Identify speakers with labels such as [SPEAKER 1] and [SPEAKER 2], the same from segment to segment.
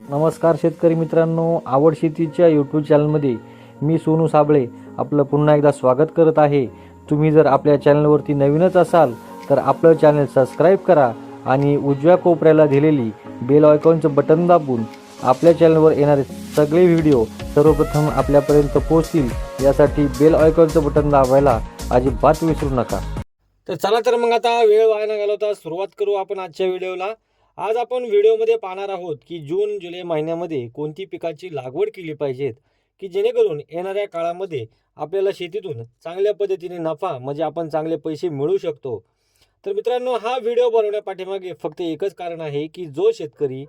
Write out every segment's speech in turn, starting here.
[SPEAKER 1] नमस्कार शेतकरी मित्रांनो आवड शेतीच्या यूट्यूब चॅनलमध्ये मी सोनू साबळे आपलं पुन्हा एकदा स्वागत करत आहे. तुम्ही जर आपल्या चॅनलवरती नवीनच असाल तर आपलं चॅनल सबस्क्राईब करा आणि उजव्या कोपऱ्याला दिलेली बेल आयकॉनचं बटन दाबून आपल्या चॅनलवर येणारे सगळे व्हिडिओ सर्वप्रथम आपल्यापर्यंत पोहोचतील. यासाठी बेल आयकॉनचं बटन दाबायला अजिबात विसरू नका.
[SPEAKER 2] तर चला तर मग आता वेळ वाया न घालवता सुरुवात करू आपण आजच्या व्हिडिओला आज आपण व्हिडिओमध्ये पाहणार आहोत की जून जुलै महिन्यामध्ये कोणती पिकाची लागवड केली पाहिजेत की जेणेकरून येणाऱ्या काळामध्ये आपल्याला शेतीतून चांगल्या पद्धतीने नफा म्हणजे आपण चांगले पैसे मिळू शकतो. तर मित्रांनो हा व्हिडिओ बनवण्यापाठीमागे फक्त एकच कारण आहे की जो शेतकरी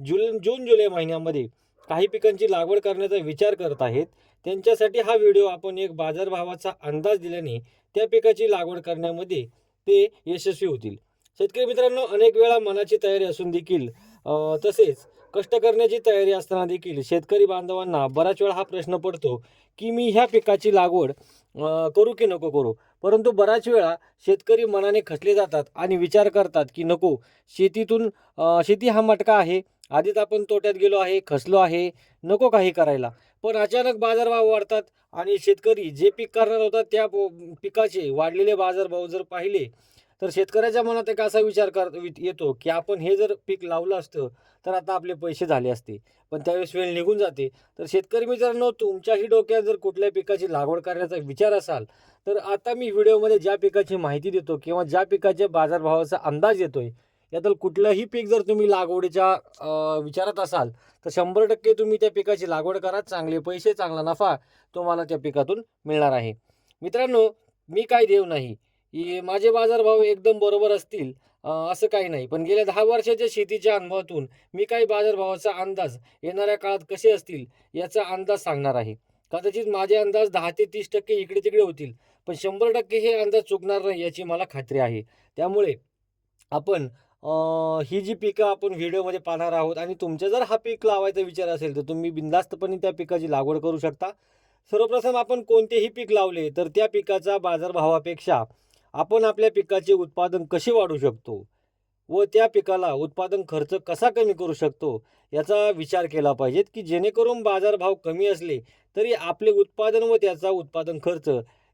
[SPEAKER 2] जुल जून जुलै महिन्यामध्ये काही पिकांची लागवड करण्याचा विचार करत आहेत त्यांच्यासाठी हा व्हिडिओ आपण एक बाजारभावाचा अंदाज दिल्याने त्या पिकाची लागवड करण्यामध्ये ते यशस्वी होतील. शेतकरी मित्रांनो अनेक वेळा मनाची तयारी असून देखील तसेच कष्ट करण्याची तयारी असताना देखील शेतकरी बांधवांना बराच वेळा हा प्रश्न पडतो की मी ह्या पिकाची लागवड करू की नको करू? परंतु बऱ्याच वेळा शेतकरी मनाने खचले जातात आणि विचार करतात की नको शेतीतून शेती हा मटका आहे आधीच आपण तोट्यात गेलो आहे खचलो आहे नको काही करायला. पण अचानक बाजारभाव वाढतात आणि शेतकरी जे पीक करणार होता त्या पो- पिकाचे वाढलेले बाजारभाव जर पाहिले तर शेतकऱ्याच्या मनात एक असा विचार कर वि- येतो की आपण हे जर पीक लावलं असतं तर आता आपले पैसे झाले असते. पण त्यावेळेस वेळ निघून जाते. तर शेतकरी मित्रांनो तुमच्याही डोक्यात जर कुठल्या पिकाची लागवड करण्याचा विचार असाल तर आता मी व्हिडिओमध्ये ज्या पिकाची माहिती देतो किंवा ज्या पिकाच्या बाजारभावाचा अंदाज येतोय यातील कुठलंही पीक जर तुम्ही लागवडीच्या विचारात असाल तर शंभर टक्के तुम्ही त्या पिकाची लागवड करा. चांगले पैसे चांगला नफा तुम्हाला त्या पिकातून मिळणार आहे. मित्रांनो मी काय देव नाही. माझे बाजारभाव एकदम बरोबर असतील असं काही नाही. पण गेल्या दहा वर्षाच्या शेतीच्या अनुभवातून मी काही बाजारभावाचा अंदाज येणाऱ्या काळात कसे असतील याचा अंदाज सांगणार आहे. कदाचित माझे अंदाज दहा ते तीस टक्के इकडे तिकडे होतील पण शंभर टक्के हे अंदाज चुकणार नाही याची मला खात्री आहे. त्यामुळे आपण ही जी पिकं आपण व्हिडिओमध्ये पाहणार आहोत आणि तुमचा जर हा पीक लावायचा विचार असेल तर तुम्ही बिंदास्तपणे त्या पिकाची लागवड करू शकता. सर्वप्रथम आपण कोणतेही पीक लावले तर त्या पिकाचा बाजारभावापेक्षा आपण आपल्या पिकाचे उत्पादन कसे वाढवू शकतो व त्या पिकाला उत्पादन खर्च कसा कमी करू शकतो याचा विचार केला पाहिजेत की जेणेकरून बाजारभाव कमी असले तरी आपले उत्पादन व त्याचा उत्पादन खर्च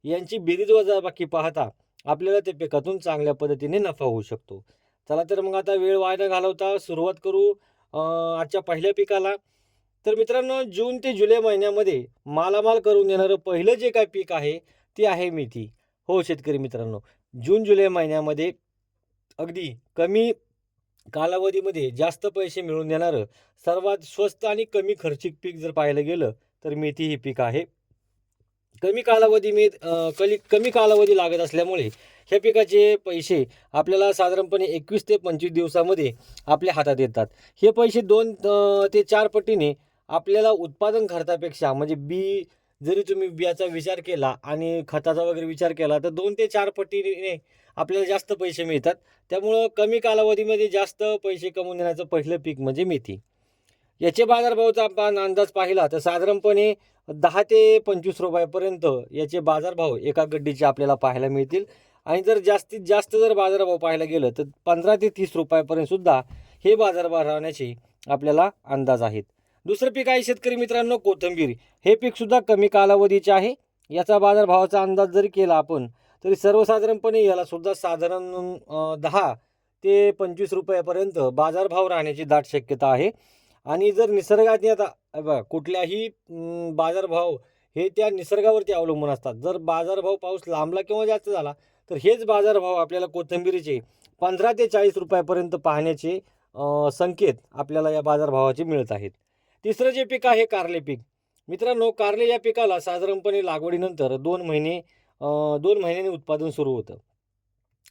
[SPEAKER 2] यांची बेरीज वजाबाकी पाहता आपल्याला त्या पिकातून चांगल्या पद्धतीने नफा होऊ शकतो. चला तर मग आता वेळ वाया न घालवता सुरुवात करू आजच्या पहिल्या पिकाला. तर मित्रांनो जून ते जुलै महिन्यामध्ये मालामाल करून देणारं पहिलं जे काय पीक आहे ते आहे मेथी. हो शेतकरी मित्रांनो. जून जुलै महिन्यामध्ये अगदी कमी कालावधीमध्ये जास्त पैसे मिळून देणारं सर्वात स्वस्त आणि कमी खर्चिक पीक जर पाहायला गेलं तर मेथी हे पीक आहे. कमी कालावधी मे कली कमी कालावधी लागत असल्यामुळे ह्या पिकाचे पैसे आपल्याला साधारणपणे एकवीस ते पंचवीस दिवसामध्ये आपल्या हातात येतात. हे पैसे दोन ते चार पटीने आपल्याला उत्पादन खर्चापेक्षा म्हणजे बी जरी तुम्ही बियाचा विचार केला आणि खताचा वगैरे विचार केला तर दोन ते चार पटीने आपल्याला जास्त पैसे मिळतात. त्यामुळं कमी कालावधीमध्ये जास्त पैसे कमवून देण्याचं पहिलं पीक म्हणजे मेथी. याचे बाजारभावाचा आपण अंदाज पाहिला तर साधारणपणे दहा ते पंचवीस रुपयापर्यंत याचे बाजारभाव एका गड्डीचे आपल्याला पाहायला मिळतील. आणि जर जास्तीत जास्त जर बाजारभाव पाहायला गेलं तर पंधरा ते तीस रुपयापर्यंत सुद्धा हे बाजारभाव राहण्याचे आपल्याला अंदाज आहेत. दुसरं पीक आहे शेतकरी मित्रांनो कोथंबीर. हे पीक सुद्धा कमी कालावधीचे आहे. याचा बाजारभावाचा अंदाज जरी केला आपण तरी सर्वसाधारणपणे याला सुद्धा साधारण दहा ते पंचवीस रुपयापर्यंत बाजारभाव राहण्याची दाट शक्यता आहे. आणि जर निसर्गात आता बघा कुठल्याही बाजारभाव हे त्या निसर्गावरती अवलंबून असतात. जर बाजारभाव पाऊस लांबला किंवा जास्त झाला तर हेच बाजारभाव आपल्याला कोथिंबीरीचे पंधरा ते चाळीस रुपयापर्यंत पाहण्याचे संकेत आपल्याला या बाजारभावाचे मिळत आहेत. तिसरं जे पीक आहे कारले पीक. मित्रांनो कारले या पिकाला साधारणपणे लागवडीनंतर दोन महिने दोन महिन्यांनी उत्पादन सुरू होतं.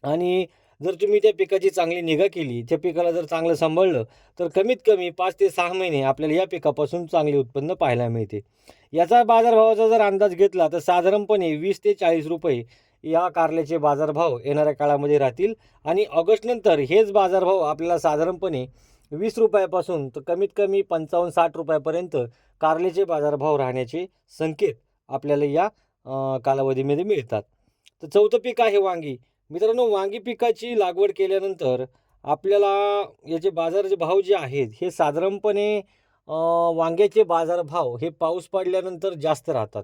[SPEAKER 2] आणि जर तुम्ही त्या पिकाची चांगली निगा केली त्या पिकाला जर चांगलं सांभाळलं तर कमीत कमी पाच ते सहा महिने आपल्याला या पिकापासून चांगले उत्पन्न पाहायला मिळते. याचा बाजारभावाचा जर अंदाज घेतला तर साधारणपणे वीस ते चाळीस रुपये या कारल्याचे बाजारभाव येणाऱ्या काळामध्ये राहतील. आणि ऑगस्टनंतर हेच बाजारभाव आपल्याला साधारणपणे वीस रुपयापासून तर कमीत कमी पंचावन्न साठ रुपयापर्यंत कारलेचे बाजारभाव राहण्याचे संकेत आपल्याला या कालावधीमध्ये मिळतात. तर चौथं पीक आहे वांगी. मित्रांनो वांगी पिकाची लागवड केल्यानंतर आपल्याला याचे बाजार जे भाव जे आहेत हे साधारणपणे वांग्याचे बाजारभाव हे पाऊस पडल्यानंतर जास्त राहतात.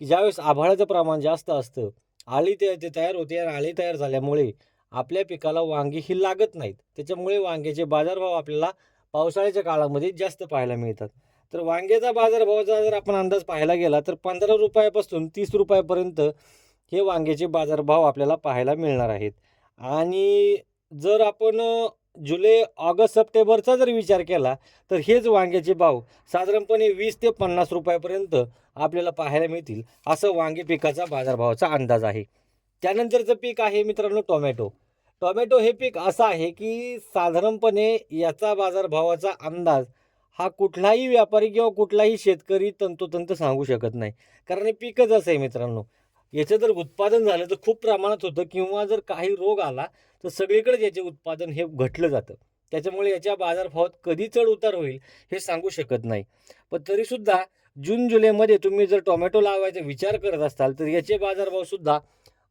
[SPEAKER 2] की ज्यावेळेस आभाळाचं प्रमाण जास्त असतं आळी ते ते तयार होते आणि आळी तयार झाल्यामुळे आपल्या पिकाला वांगी ही लागत नाहीत. त्याच्यामुळे वांग्याचे बाजारभाव आपल्याला पावसाळ्याच्या काळामध्ये जास्त पाहायला मिळतात. तर वांग्याचा बाजारभावाचा जर आपण अंदाज पाहायला गेला तर पंधरा रुपयापासून तीस रुपयापर्यंत हे वांग्याचे बाजारभाव आपल्याला पाहायला मिळणार आहेत. आणि जर आपण जुलै ऑगस्ट सप्टेंबरचा जर विचार केला तर हेच वांग्याचे भाव साधारणपणे वीस ते पन्नास रुपयापर्यंत आपल्याला पाहायला मिळतील असं वांगे पिकाचा बाजारभावाचा अंदाज आहे. त्यानंतरचं पीक आहे मित्रांनो टोमॅटो. टोमॅटो हे पीक असं आहे की साधारणपणे याचा बाजारभावाचा अंदाज हा कुठलाही व्यापारी किंवा कुठलाही शेतकरी तंतोतंत सांगू शकत नाही. कारण हे पीकच असं आहे मित्रांनो. याचं जर उत्पादन झालं तर खूप प्रमाणात होतं किंवा जर काही रोग आला तर सगळीकडे याचे उत्पादन हे घटलं जातं. त्याच्यामुळे याच्या बाजारभावात कधी चढ उतार होईल हे सांगू शकत नाही. पण तरीसुद्धा जून जुलैमध्ये तुम्ही जर टोमॅटो लावायचा विचार करत असाल तर याचे बाजारभावसुद्धा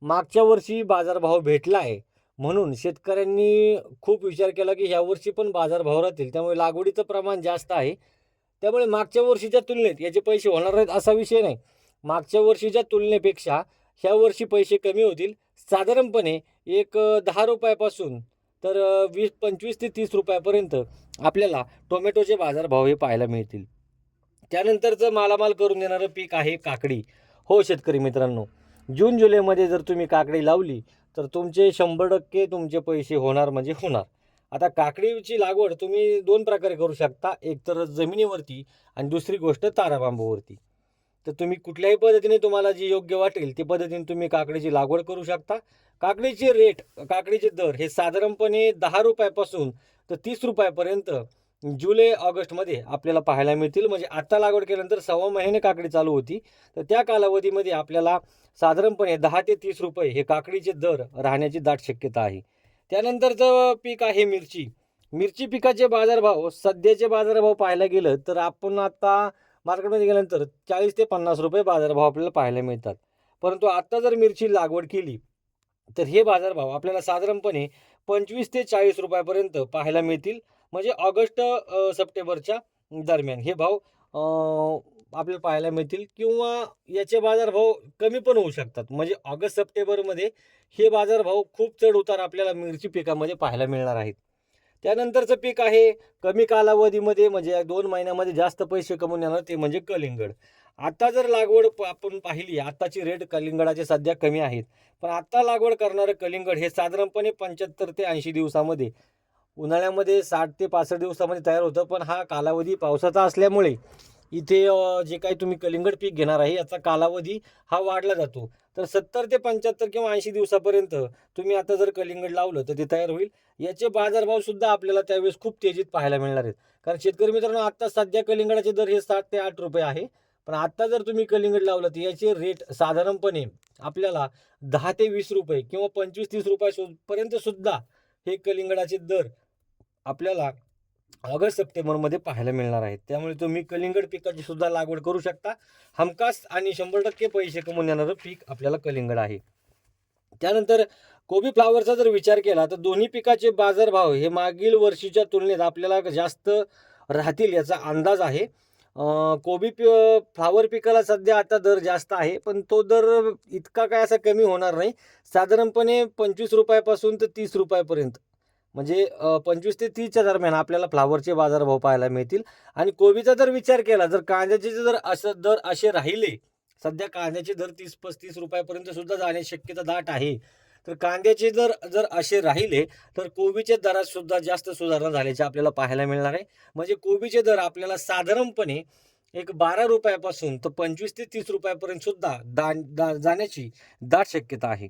[SPEAKER 2] मागच्या वर्षी बाजारभाव भेटला आहे. म्हणून शेतकऱ्यांनी खूप विचार केला की ह्या वर्षी पण बाजारभाव राहतील त्यामुळे लागवडीचं प्रमाण जास्त आहे. त्यामुळे मागच्या वर्षीच्या तुलनेत याचे पैसे होणार नाहीत असा विषय नाही. मागच्या वर्षीच्या तुलनेपेक्षा ह्या वर्षी पैसे कमी होतील. साधारणपणे एक दहा रुपयापासून तर वीस पंचवीस ते तीस रुपयापर्यंत आपल्याला टोमॅटोचे बाजारभाव हे पाहायला मिळतील. त्यानंतरचं मालामाल करून देणारं पीक आहे काकडी. हो शेतकरी मित्रांनो जून जुलैमध्ये जर तुम्ही काकडी लावली तर तुमचे शंभर टक्के तुमचे पैसे होणार म्हणजे होणार. आता काकडीची लागवड तुम्ही दोन प्रकारे करू शकता. एक तर जमिनीवरती आणि दुसरी गोष्ट ताराबांबूवरती. तर तुम्ही कुठल्याही पद्धतीने तुम्हाला जी योग्य वाटेल ते पद्धतीने तुम्ही काकडीची लागवड करू शकता. काकडीचे रेट काकडीचे दर हे साधारणपणे दहा रुपयापासून तर तीस रुपयापर्यंत जुलै ऑगस्टमध्ये आपल्याला पाहायला मिळतील. म्हणजे आत्ता लागवड केल्यानंतर सव्वा महिने काकडी चालू होती. तर त्या कालावधीमध्ये आपल्याला साधारणपणे दहा ते तीस रुपये हे काकडीचे दर राहण्याची दाट शक्यता आहे. त्यानंतरचं पीक आहे मिरची. मिरची पिकाचे बाजारभाव सध्याचे बाजारभाव पाहायला गेलं तर आपण आता मार्केटमध्ये गेल्यानंतर चाळीस ते पन्नास रुपये बाजारभाव आपल्याला पाहायला मिळतात. परंतु आत्ता जर मिरची लागवड केली तर हे बाजारभाव आपल्याला साधारणपणे पंचवीस ते चाळीस रुपयापर्यंत पाहायला मिळतील. म्हणजे ऑगस्ट सप्टेंबरच्या दरम्यान. हे भाव आपल्याला पाहायला मिळतील किंवा याचे बाजारभाव कमी पण होऊ शकतात. म्हणजे ऑगस्ट सप्टेंबरमध्ये हे बाजारभाव खूप चढ उतार आपल्याला मिरची पिकामध्ये पाहायला मिळणार आहेत. त्यानंतरचं पीक आहे कमी कालावधीमध्ये म्हणजे दोन महिन्यामध्ये जास्त पैसे कमवून येणार ते म्हणजे कलिंगड. आता जर लागवड प- आपण पाहिली आत्ताची रेट कलिंगडाचे सध्या कमी आहेत. पण आत्ता लागवड करणारं कलिंगड हे साधारणपणे पंच्याहत्तर ते ऐंशी दिवसामध्ये उन्हाळ्यामध्ये साठ ते पासष्ट दिवसामध्ये तयार होतं पण हा कालावधी पावसाचा असल्यामुळे इथे जे काही तुम्ही कलिंगड पीक घेणार आहे याचा कालावधी हा वाढला जातो. तर सत्तर ते पंच्याहत्तर किंवा ऐंशी दिवसापर्यंत तुम्ही आता जर कलिंगड लावलं तर ते तयार होईल. याचे बाजारभावसुद्धा आपल्याला त्यावेळेस खूप तेजीत पाहायला मिळणार आहेत. कारण शेतकरी मित्रांनो आत्ता सध्या कलिंगडाचे दर हे साठ ते आठ रुपये आहे. पण आत्ता जर तुम्ही कलिंगड लावलं तर याचे रेट साधारणपणे आपल्याला दहा ते वीस रुपये किंवा पंचवीस तीस रुपयापर्यंत सुद्धा हे कलिंगडाचे दर आपल्याला ऑगस्ट सप्टेंबरमध्ये पाहायला मिळणार आहेत. त्यामुळे तुम्ही कलिंगड पिकाची सुद्धा लागवड करू शकता. हमखास आणि शंभर टक्के पैसे कमवून येणारं पीक आपल्याला कलिंगड आहे. त्यानंतर कोबी फ्लावरचा जर विचार केला तर दोन्ही पिकाचे बाजारभाव हे मागील वर्षीच्या तुलनेत आपल्याला जास्त राहतील याचा अंदाज आहे. कोबी पि फ्लावर पिकाला सध्या आता दर जास्त आहे पण तो दर इतका काय असा कमी होणार नाही. साधारणपणे पंचवीस रुपयापासून तर तीस रुपयापर्यंत. म्हणजे पंचवीस ते तीसच्या दरम्यान आपल्याला फ्लावरचे बाजारभाव पाहायला मिळतील. आणि कोबीचा जर विचार केला जर कांद्याचे जर असं दर असे राहिले सध्या कांद्याचे दर तीस पस्तीस रुपयापर्यंत सुद्धा जाण्याची शक्यता दाट आहे. तर कांद्याचे दर जर असे राहिले तर कोबीच्या दरात सुद्धा जास्त सुधारणा झाल्याचे आपल्याला पाहायला मिळणार आहे. म्हणजे कोबीचे दर आपल्याला साधारणपणे एक बारा रुपयापासून तर पंचवीस ते तीस रुपयापर्यंत सुद्धा दा, दा जाण्याची दाट शक्यता आहे.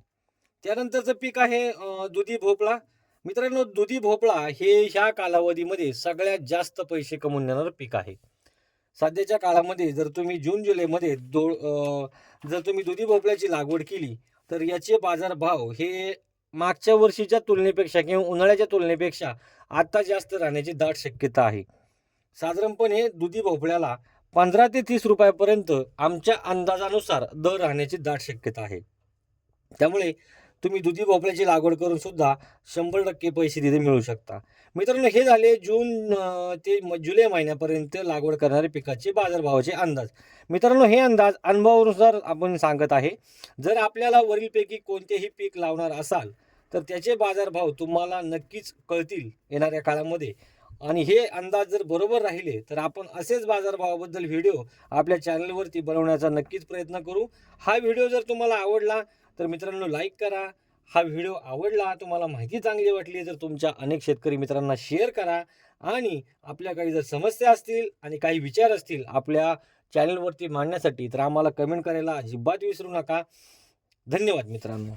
[SPEAKER 2] त्यानंतरचं पीक आहे दुधी भोपळा. मित्रांनो दुधी भोपळा हे ह्या कालावधीमध्ये सगळ्यात जास्त पैसे कमवून देणारं पीक आहे. सध्याच्या काळामध्ये जर तुम्ही जून जुलैमध्ये दो जर तुम्ही दुधी भोपळ्याची लागवड केली तर याचे बाजारभाव हे मागच्या वर्षीच्या तुलनेपेक्षा किंवा उन्हाळ्याच्या तुलनेपेक्षा आत्ता जास्त राहण्याची दाट शक्यता आहे. साधारणपणे दुधी भोपळ्याला पंधरा ते तीस रुपयापर्यंत आमच्या अंदाजानुसार दर राहण्याची दाट शक्यता आहे. त्यामुळे तुम्ही दुधी भोपळ्याची लागवड करून सुद्धा शंभर टक्के पैसे तिथे मिळू शकता. मित्रांनो हे झाले जून ते म- जुलै महिन्यापर्यंत लागवड करणारे पिकाचे बाजारभावाचे अंदाज. मित्रांनो हे अंदाज अनुभवानुसार आपण सांगत आहे. जर आपल्याला वरीलपैकी कोणतेही पीक लावणार असाल तर त्याचे बाजारभाव तुम्हाला नक्कीच कळतील येणाऱ्या काळामध्ये. आणि हे अंदाज जर बरोबर राहिले तर आपण असेच बाजारभावाबद्दल व्हिडिओ आपल्या चॅनलवरती बनवण्याचा नक्कीच प्रयत्न करू. हा व्हिडिओ जर तुम्हाला आवडला तर मित्रांनो लाईक करा. हा व्हिडिओ आवडला तुम्हाला माहिती चांगली वाटली तर तुमच्या अनेक शेतकरी मित्रांना शेअर करा. आणि आपल्या काही जर समस्या असतील आणि काही विचार असतील आपल्या चॅनलवरती मांडण्यासाठी तर आम्हाला कमेंट करायला अजिबात विसरू नका. धन्यवाद मित्रांनो.